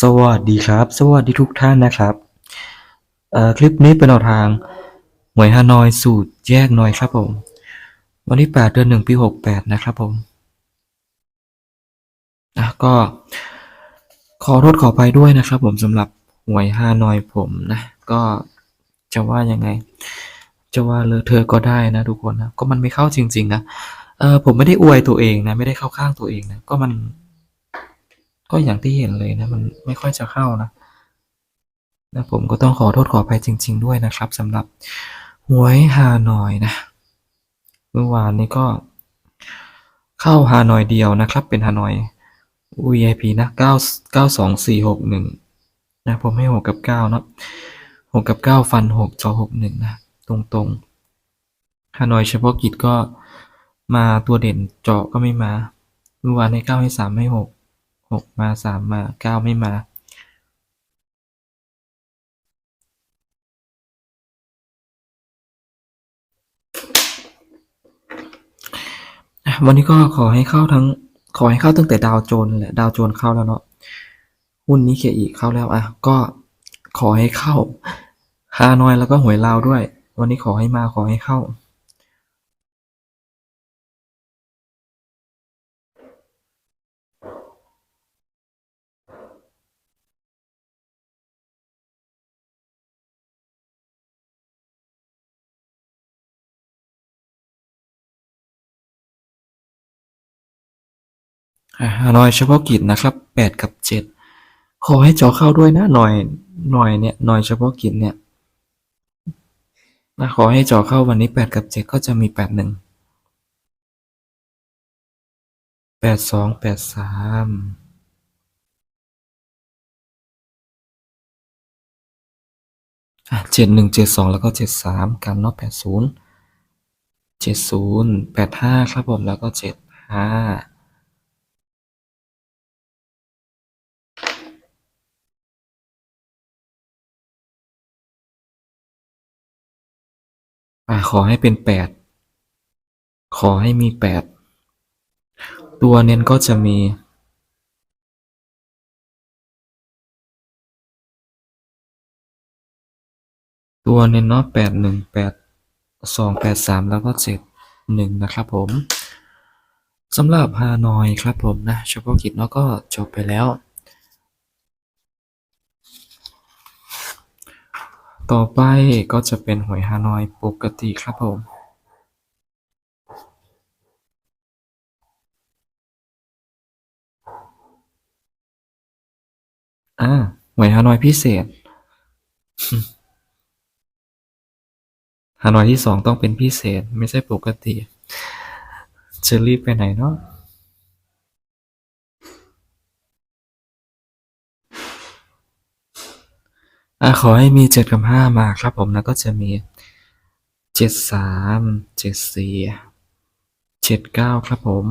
สวัสดีครับ สวัสดีทุกท่านนะครับ คลิปนี้เป็นแนวทางหวยฮานอยสูตรแยกหน่อยครับผม วันที่ 8 เดือน1ปี 68 นะครับผมอะก็ขอโทษขอไปด้วยนะครับผมสำหรับหวยฮานอยผมนะ ก็จะว่ายังไง จะว่าเลอเธอก็ได้นะทุกคนนะ ก็มันไม่เข้าจริง ๆ นะ เออผมไม่ได้อวยตัวเองนะ ไม่ได้เข้าข้างตัวเองนะ ก็มัน ก็อย่างที่เห็นเลยนะ มันไม่ค่อยจะเข้านะนะผมก็ต้องขอโทษขออภัยจริง ๆ ด้วยนะครับสำหรับหวยฮานอยนะเมื่อวานนี้ก็เข้าฮานอยเดียวนะครับ เป็นฮานอย VIP นะเก้าเก้าสองสี่หกหนึ่งนะผมให้หกกับเก้าเนาะหกกับเก้าฟันหกจอหกหนึ่งนะ ตรงๆฮานอยเฉพาะกิจก็มาตัวเด่นเจาะก็ไม่มาเมื่อวานให้เก้าให้สามให้หก หกมาสามมาเก้าไม่มาวันนี้ก็ขอให้เข้าทั้ง ขอให้เข้าตั้งแต่ดาวโจนแหละดาวโจนเข้าแล้วเนาะหุ้นนี้เคอีเข้าแล้วอะก็ขอให้เข้าฮานอยแล้วก็หวยลาวด้วย วันนี้ขอให้มาขอให้เข้า อ่อยเฉพาะกิจนะครับแปดกับเจ็ดขอให้จอเข้าด้วยนะหน่อยหน่อยเนี่ยหน่อยเฉพาะกิจเนี่ยนะขอให้จอเข้าวันนี้แปดกับเจ็ดก็จะมีแปดหนึ่งแปดสองแปดสามเจ็ดหนึ่งเจ็ดสองแล้วก็เจ็ดสามกันเนาะแปดศูนย์เจ็ดศูนย์แปดห้าครับผมแล้วก็เจ็ดห้า อ่าขอให้เป็นแปดขอให้มีแปดตัวเน้นก็จะมีตัวเน้นเนาะแปดหนึ่งแปดสองแปดสามแล้วก็เจ็ดหนึ่งนะครับผมสำหรับฮานอยครับผมนะเฉพาะกิจเนาะก็จบไปแล้ว ต่อไปก็จะเป็นหวยฮานอยปกติครับผม อ่าหวยฮานอยพิเศษ ฮานอยที่สองต้องเป็นพิเศษไม่ใช่ปกติจะรีบไปไหนเนาะ อ่าขอให้มีเจ็ดกับห้ามาครับผมแล้วก็จะมีเจ็ดสามเจ็ดสี่เจ็ดเก้าครับผม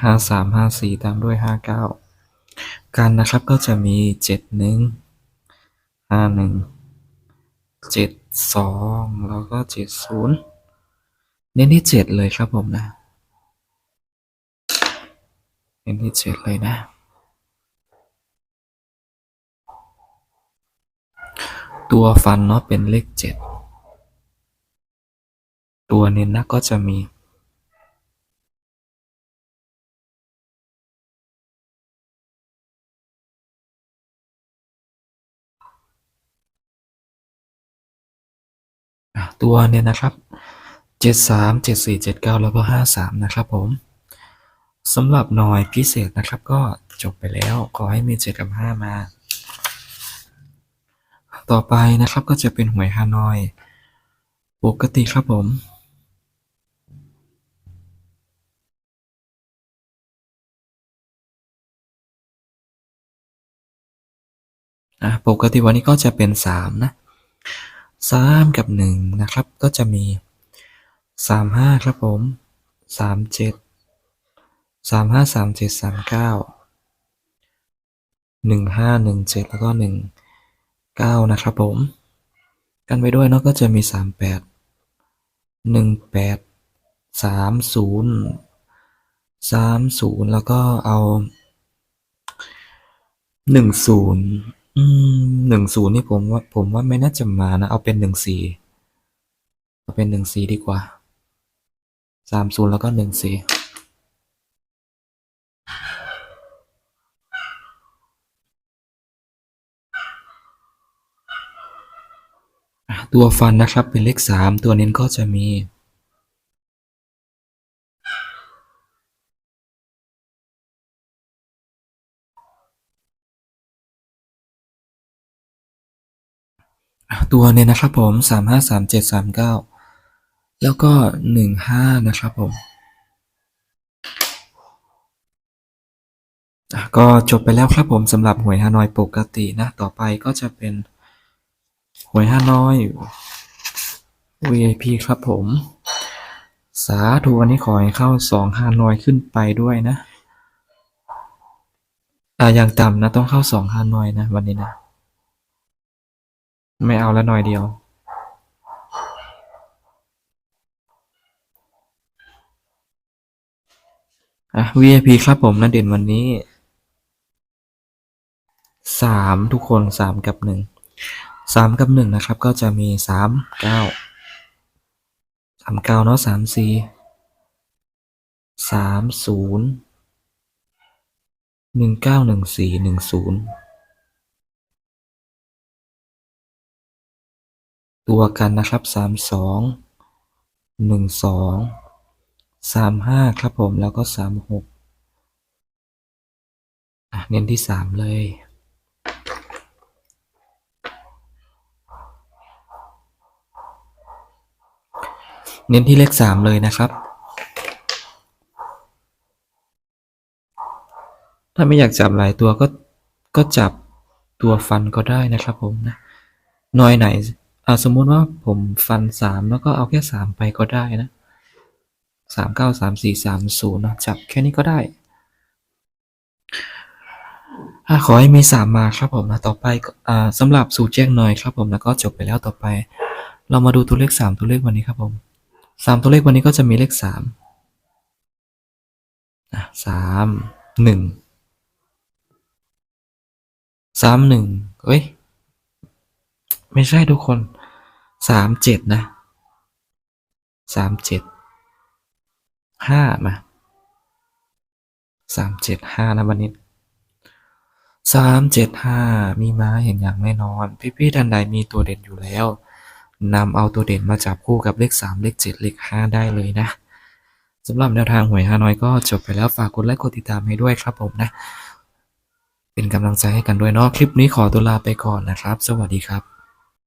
ห้าสามห้าสี่ตามด้วยห้าเก้ากันนะครับก็จะมีเจ็ดหนึ่งห้าหนึ่งเจ็ดสองแล้วก็เจ็ดศูนย์เน้นที่เจ็ดเลยครับผมนะ เน้นที่เจ็ดเลยนะ ตัวฟันเนาะเป็นเลขเจ็ด ตัวเน้นนะก็จะมีตัวเนี่ยนะครับเจ็ดสามเจ็ดสี่เจ็ดเก้าแล้วก็ห้าสามนะครับผมสำหรับหน่อยพิเศษนะครับก็จบไปแล้ว ขอให้มีเจ็ดกับห้ามา ต่อไปนะครับก็จะเป็นหวยฮานอย ปกติครับผมอะปกติวันนี้ก็จะเป็นสามนะสามกับหนึ่งนะครับ ก็จะมีสามห้าครับผมสามเจ็ดสามห้าสามเจ็ดสามเก้าหนึ่งห้าหนึ่งเจ็ดแล้วก็หนึ่ง 9 นะครับผม กันไปด้วยเนาะก็จะมี 38 18 30 30 แล้วก็เอา 10อืม10 นี่ผมว่าผมว่าไม่น่าจะมานะ เอาเป็น 14 เอาเป็น 14 ดีกว่า 30 แล้วก็ 14 ตัวฟันนะครับเป็นเลขสามตัวเน้นก็จะมี ตัวเน้นนะครับผมสามห้าสามเจ็ดสามเก้าแล้วก็หนึ่งห้านะครับผมก็จบไปแล้วครับผมสำหรับหวยฮานอยปกตินะ ต่อไปก็จะเป็น หวยฮานอย VIP ครับผม สาธุวันนี้ขอให้เข้าสองฮานอยขึ้นไปด้วยนะอ่าอย่างต่ำนะ ต้องเข้าสองฮานอยนะ วันนี้นะ ไม่เอาแล้วหน่อยเดียวอะ VIP ครับผมนะเด่นวันนี้สามทุกคนสามกับหนึ่ง สามกับหนึ่งนะครับ ก็จะมีสามเก้าสามเก้าเนาะสามสี่สามศูนย์หนึ่งเก้าหนึ่งสี่หนึ่งศูนย์ตัวกันนะครับสามสองหนึ่งสองสามห้าครับผมแล้วก็สามหกเน้นที่สามเลย เน้นที่เลขสามเลยนะครับ ถ้าไม่อยากจับหลายตัวก็ก็จับตัวฟันก็ได้นะครับผมนะน้อยไหนอ่าสมมุติว่าผมฟันสามแล้วก็เอาแค่สามไปก็ได้นะสามเก้าสามสี่สามศูนย์นะจับแค่นี้ก็ได้ขอให้มีสามมาครับผมนะต่อไปอ่าสำหรับสูตรแจ้งหน่อยครับผมแล้วก็จบไปแล้วต่อไป เรามาดูตัวเลขสามตัวเลขวันนี้ครับผม สามตัวเลขวันนี้ก็จะมีเลขสามอะสามหนึ่งสามหนึ่งเอ้ย ไม่ใช่ทุกคนสามเจ็ดนะสามเจ็ดห้ามาสามเจ็ดห้านะวันนี้สามเจ็ดห้ามีม้าเห็นอย่างแน่นอน พี่ๆท่านใดมีตัวเด่นอยู่แล้ว นำเอาตัวเด่นมาจับคู่กับเลขสามเลขเจ็ดเลขห้าได้เลยนะสำหรับแนวทางหวยฮานอยก็จบไปแล้วฝากกดไลค์กดติดตามให้ด้วยครับผมนะ เป็นกำลังใจให้กันด้วยเนาะคลิปนี้ขอตัวลาไปก่อนนะครับ สวัสดีครับ